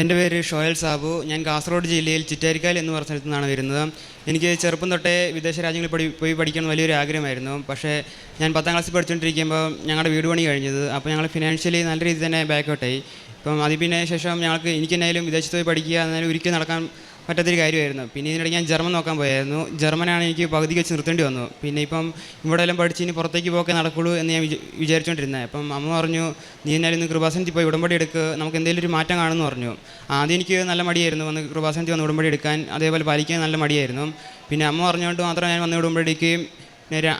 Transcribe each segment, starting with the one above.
എന്റെ പേര് ഷോയൽ സാബു. ഞാൻ കാസർഗോഡ് ജില്ലയിൽ ചിറ്റാരിക്കാൽ എന്ന് പറഞ്ഞ സ്ഥലത്തു നിന്നാണ് വരുന്നത്. എനിക്ക് ചെറുപ്പം തൊട്ടേ വിദേശ രാജ്യങ്ങളിൽ പഠി പോയി പഠിക്കണം വലിയൊരു ആഗ്രഹമായിരുന്നു. പക്ഷേ ഞാൻ പത്താം ക്ലാസ്സിൽ പഠിച്ചുകൊണ്ടിരിക്കുമ്പോൾ ഞങ്ങളുടെ വീട് പണി കഴിഞ്ഞത്. അപ്പോൾ ഞങ്ങൾ ഫിനാൻഷ്യലി നല്ല രീതിയിൽ തന്നെ ബാക്കൗട്ടായി ഇപ്പം അതിന് പിന്നെ ശേഷം ഞങ്ങൾക്ക് എനിക്ക് എന്നായാലും വിദേശത്ത് പോയി പഠിക്കുക എന്നാലും ഒരിക്കലും നടക്കാൻ പറ്റാത്തൊരു കാര്യമായിരുന്നു. പിന്നെ ഇതിനിടെ ഞാൻ ജർമ്മൻ നോക്കാൻ പോയായിരുന്നു. ജർമ്മനാണ് എനിക്ക് പകുതിക്ക് വെച്ച് നിർത്തേണ്ടി വന്നു. പിന്നെ ഇപ്പം ഇവിടെ എല്ലാം പഠിച്ച് ഇനി പുറത്തേക്ക് പോകെ നടക്കുള്ളൂ എന്ന് ഞാൻ വിചാ- വിചാരിച്ചുകൊണ്ടിരുന്നത് അപ്പം അമ്മ പറഞ്ഞു നീ എന്നാലും ഇന്ന് കൃപാസനത്തിൽ പോയി ഉടമ്പടി എടുക്കുക നമുക്ക് എന്തെങ്കിലും ഒരു മാറ്റം കാണുമെന്ന് പറഞ്ഞു. ആദ്യം എനിക്ക് നല്ല മടിയായിരുന്നു വന്ന് കൃപാസനത്തിൽ വന്ന് ഉടമ്പടി എടുക്കാൻ. അതേപോലെ പാലിക്കാൻ നല്ല മടിയായിരുന്നു. പിന്നെ അമ്മ പറഞ്ഞുകൊണ്ട് മാത്രം ഞാൻ വന്ന് ഉടമ്പടി എടുക്കുകയും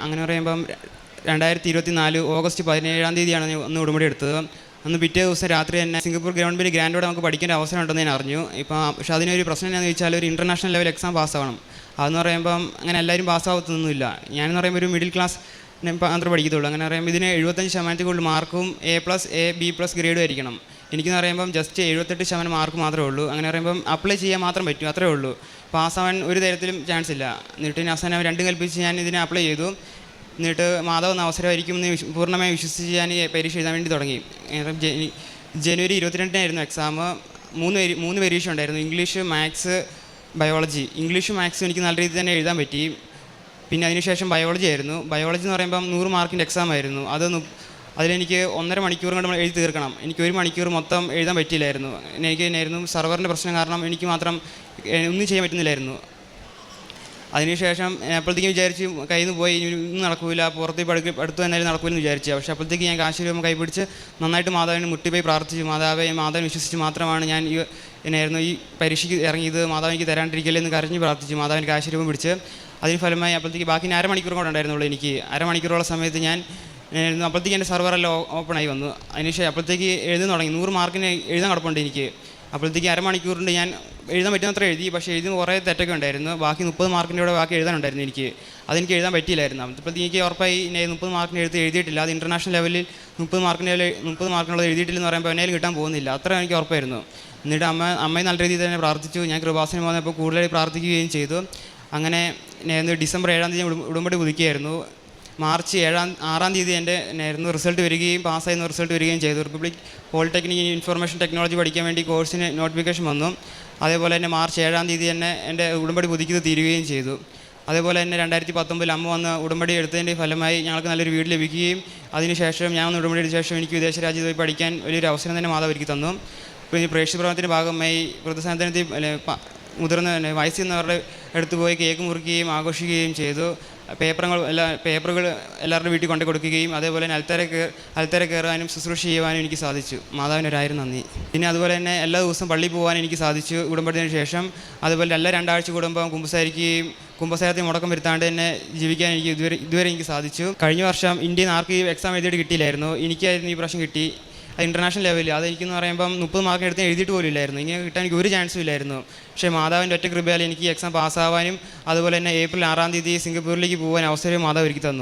അങ്ങനെ പറയുമ്പം രണ്ടായിരത്തി ഇരുപത്തി നാല് ഓഗസ്റ്റ് പതിനേഴാം തീയതിയാണ് ഞാൻ ഒന്ന് ഉടമ്പടി എടുത്തത്. അന്ന് പിറ്റേ ദിവസം രാത്രി തന്നെ സിംഗപ്പൂർ ഗവൺമെന്റ് ഗ്രാൻഡോടെ നമുക്ക് പഠിക്കേണ്ട അവസരം ഉണ്ടെന്ന് ഞാൻ അറിഞ്ഞു. ഇപ്പം പക്ഷേ അതിനൊരു പ്രശ്നം എന്താണെന്ന് വെച്ചാൽ ഒരു ഇന്റർനാഷണൽ ലെവൽ എക്സാം പാസ്സാവണം. അതെന്ന് പറയുമ്പം അങ്ങനെ എല്ലാവരും പാസ്സാവത്തൊന്നുമില്ല. ഞാനെന്ന് പറയുമ്പോൾ ഒരു മിഡിൽ ക്ലാസ് മാത്രമേ പഠിക്കത്തുള്ളൂ. അങ്ങനെ പറയുമ്പോൾ ഇതിന് എഴുപത്തഞ്ച് ശതമാനത്തിൽ കൂടുതൽ മാർക്കും A plus A B plus ഗ്രേഡും ആയിരിക്കണം. എനിക്കെന്ന് പറയുമ്പം ജസ്റ്റ് എഴുപത്തെട്ട് ശതമാനം മാർക്ക് മാത്രമേ ഉള്ളൂ. അങ്ങനെ പറയുമ്പം അപ്ലൈ ചെയ്യാൻ മാത്രം പറ്റും. അത്രേ ഉള്ളൂ. പാസ്സാവാൻ ഒരു തരത്തിലും ചാൻസ് ഇല്ല. എന്നിട്ട് അവസാനം രണ്ടും കൽപ്പിച്ച് ഞാൻ ഇതിനെ അപ്ലൈ ചെയ്തു. എന്നിട്ട് മാധവ് അവസരമായിരിക്കും എന്ന് പൂർണമായി വിശ്വസിച്ച് ഞാൻ പരീക്ഷ എഴുതാൻ വേണ്ടി തുടങ്ങി. ജനുവരി ഇരുപത്തിരണ്ടിനായിരുന്നു എക്സാം മൂന്ന് മൂന്ന് പരീക്ഷ ഉണ്ടായിരുന്നു. English maths biology. ഇംഗ്ലീഷ് മാത്സും എനിക്ക് നല്ല രീതിയിൽ തന്നെ എഴുതാൻ പറ്റി. പിന്നെ അതിനുശേഷം ബയോളജി ആയിരുന്നു. ബയോളജി എന്ന് പറയുമ്പം നൂറ് മാർക്കിന്റെ എക്സാം ആയിരുന്നു. അത് അതിലെനിക്ക് ഒന്നര മണിക്കൂർ കൊണ്ട് എഴുതി തീർക്കണം. എനിക്ക് ഒരു മണിക്കൂർ മൊത്തം എഴുതാൻ പറ്റിയില്ലായിരുന്നു. എനിക്ക് തന്നെയായിരുന്നു സെർവറിന്റെ പ്രശ്നം കാരണം എനിക്ക് മാത്രം ഒന്നും ചെയ്യാൻ പറ്റുന്നില്ലായിരുന്നു. അതിനുശേഷം അപ്പോഴത്തേക്കും വിചാരിച്ച് കയ്യിൽ നിന്ന് പോയി ഇനി നടക്കൂല പുറത്ത് പഠിക്ക അടുത്ത് എന്നാലും നടക്കൂലെന്ന് വിചാരിച്ചു. പക്ഷേ അപ്പോഴത്തേക്ക് ഞാൻ കാശ് രൂപ കൈപിടിച്ച് നന്നായിട്ട് മാതാവിനെ മുട്ടിപ്പോയി പ്രാർത്ഥിച്ചു. മാതാവെ മാതാവിനെ വിശ്വസിച്ച് മാത്രമാണ് ഞാൻ ഈ എന്നായിരുന്നു ഈ പരീക്ഷയ്ക്ക് ഇറങ്ങിയത്. മാതാവ് എനിക്ക് തരാണ്ടിരിക്കില്ല എന്ന് കരഞ്ഞ് പ്രാർത്ഥിച്ചു മാതാവിന്റെ കാശ് പിടിച്ച്. അതിന് ഫലമായി അപ്പോഴത്തേക്ക് ബാക്കി അരമണിക്കൂർ കൂടെ ഉണ്ടായിരുന്നുള്ളൂ എനിക്ക്. അരമണിക്കൂറുള്ള സമയത്ത് ഞാൻ അപ്പോഴത്തേക്ക് എന്റെ സെർവറെല്ലാം ഓപ്പൺ ആയി വന്നു. അതിനുശേഷം അപ്പോഴത്തേക്ക് എഴുതുന്നു തുടങ്ങി. നൂറ് മാർക്കിന് എഴുതാൻ കിടപ്പുണ്ട് എനിക്ക്. അപ്പോഴത്തേക്ക് അരമണിക്കൂറിന്റെ ഞാൻ എഴുതാൻ പറ്റുന്നത്ര എഴുതി പക്ഷേ എഴുതി കുറേ തെറ്റൊക്കെ ഉണ്ടായിരുന്നു. ബാക്കി മുപ്പത് മാർക്കിന്റെ കൂടെ ബാക്കി എഴുതാനുണ്ടായിരുന്നു എനിക്ക്. അതെനിക്ക് എഴുതാൻ പറ്റിയില്ലായിരുന്നു. അപ്പോഴത്തേക്ക് എനിക്ക് ഉറപ്പായി ഇനി മുപ്പത് മാർക്കിന് എഴുതി എഴുതിയിട്ടില്ല. അത് ഇന്റർനാഷണൽ ലെവലിൽ മുപ്പത് ലെവലിൽ മുപ്പത് മാർക്കിനുള്ളത് എഴുതിയിട്ടില്ലെന്ന് പറയുമ്പോൾ എന്നാലും കിട്ടാൻ പോകുന്നില്ല. അത്ര എനിക്ക് ഉറപ്പായിരുന്നു. എന്നിട്ട് അമ്മ അമ്മയെ നല്ല രീതിയിൽ തന്നെ പ്രാർത്ഥിച്ചു. ഞാൻ കൃപാസനം വന്നപ്പോൾ കൂടുതലായി പ്രാർത്ഥിക്കുകയും ചെയ്തു. അങ്ങനെ ഞാൻ ഡിസംബർ ഏഴാം തീയതി ഉടമ്പടി പുതുക്കിയായിരുന്നു. മാർച്ച് ഏഴാം ആറാം തീയതി എന്റെ ആയിരുന്നു റിസൾട്ട് വരികയും പാസ്സായിരുന്ന റിസൾട്ട് വരികയും ചെയ്തു. റിപ്പബ്ലിക് പോളിടെക്നിക് ഇൻഫർമേഷൻ ടെക്നോളജി പഠിക്കാൻ വേണ്ടി കോഴ്സിന് നോട്ടിഫിക്കേഷൻ വന്നു. അതേപോലെ തന്നെ മാർച്ച് ഏഴാം തീയതി തന്നെ എന്റെ ഉടമ്പടി പുതുക്കിയത് തീരുകയും ചെയ്തു. അതേപോലെ തന്നെ രണ്ടായിരത്തി പത്തൊമ്പതിൽ അമ്മ വന്ന് ഉടമ്പടി എടുത്തതിന്റെ ഫലമായി ഞങ്ങൾക്ക് നല്ലൊരു വീട് ലഭിക്കുകയും അതിനുശേഷം ഞാൻ വന്ന് ഉടമ്പടി എടുത്ത ശേഷം എനിക്ക് വിദേശ രാജ്യത്ത് പോയി പഠിക്കാൻ വലിയൊരു അവസരം തന്നെ മാതാവ് ഒരുക്കി തന്നു. പിന്നെ ഈ പ്രേക്ഷക പ്രവർത്തനത്തിന്റെ ഭാഗമായി വൃദ്ധസാധനത്തിൽ മുതിർന്ന വയസ്സിൽ വയസ്സിന്നവരുടെ അടുത്ത് പോയി കേക്ക് മുറിക്കുകയും ആഘോഷിക്കുകയും ചെയ്തു. പേപ്പറുകൾ എല്ലാ പേപ്പറുകൾ എല്ലാവരുടെ വീട്ടിൽ കൊണ്ടു കൊടുക്കുകയും അതേപോലെ തന്നെ അൽത്തര കയറി അൽത്തര കയറാനും ശുശ്രൂഷ ചെയ്യുവാനും എനിക്ക് സാധിച്ചു. മാതാവിന് ഒരായിരം നന്ദി. പിന്നെ അതുപോലെ തന്നെ എല്ലാ ദിവസവും പള്ളിയിൽ പോകാൻ എനിക്ക് സാധിച്ചു. കുടുംബത്തിന് ശേഷം അതുപോലെ എല്ലാ രണ്ടാഴ്ച കുടുംബം കുമ്പസാരിക്കുകയും കുമ്പസാരത്തിൽ മുടക്കം വരുത്താണ്ട് തന്നെ ജീവിക്കാൻ എനിക്ക് ഇതുവരെ ഇതുവരെ എനിക്ക് സാധിച്ചു. കഴിഞ്ഞ വർഷം ഇന്ത്യയിൽ നിന്ന് ആർക്കും എക്സാം എഴുതിയിട്ട് കിട്ടിയില്ലായിരുന്നു. എനിക്കായിരുന്നു ഈ പ്രാവശ്യം കിട്ടി. അത് ഇന്റർനാഷണൽ ലെവലിൽ അത് എനിക്കെന്ന് പറയുമ്പം മുപ്പത് മാർക്ക് എടുത്ത് എഴുതിയിട്ട് പോലും ഇല്ലായിരുന്നു. ഇങ്ങനെ കിട്ടാൻ എനിക്ക് ഒരു ചാൻസും ഇല്ലായിരുന്നു. പക്ഷേ മാതാവിന്റെ ഒറ്റ കൃപയാൽ എനിക്ക് ഈ എക്സാം പാസ്സാവാനും അതുപോലെ തന്നെ ഏപ്രിൽ ആറാം തീയതി സിംഗപ്പൂരിലേക്ക് പോകാൻ അവസരം മാതാവ് ഒരുക്കി തന്നു.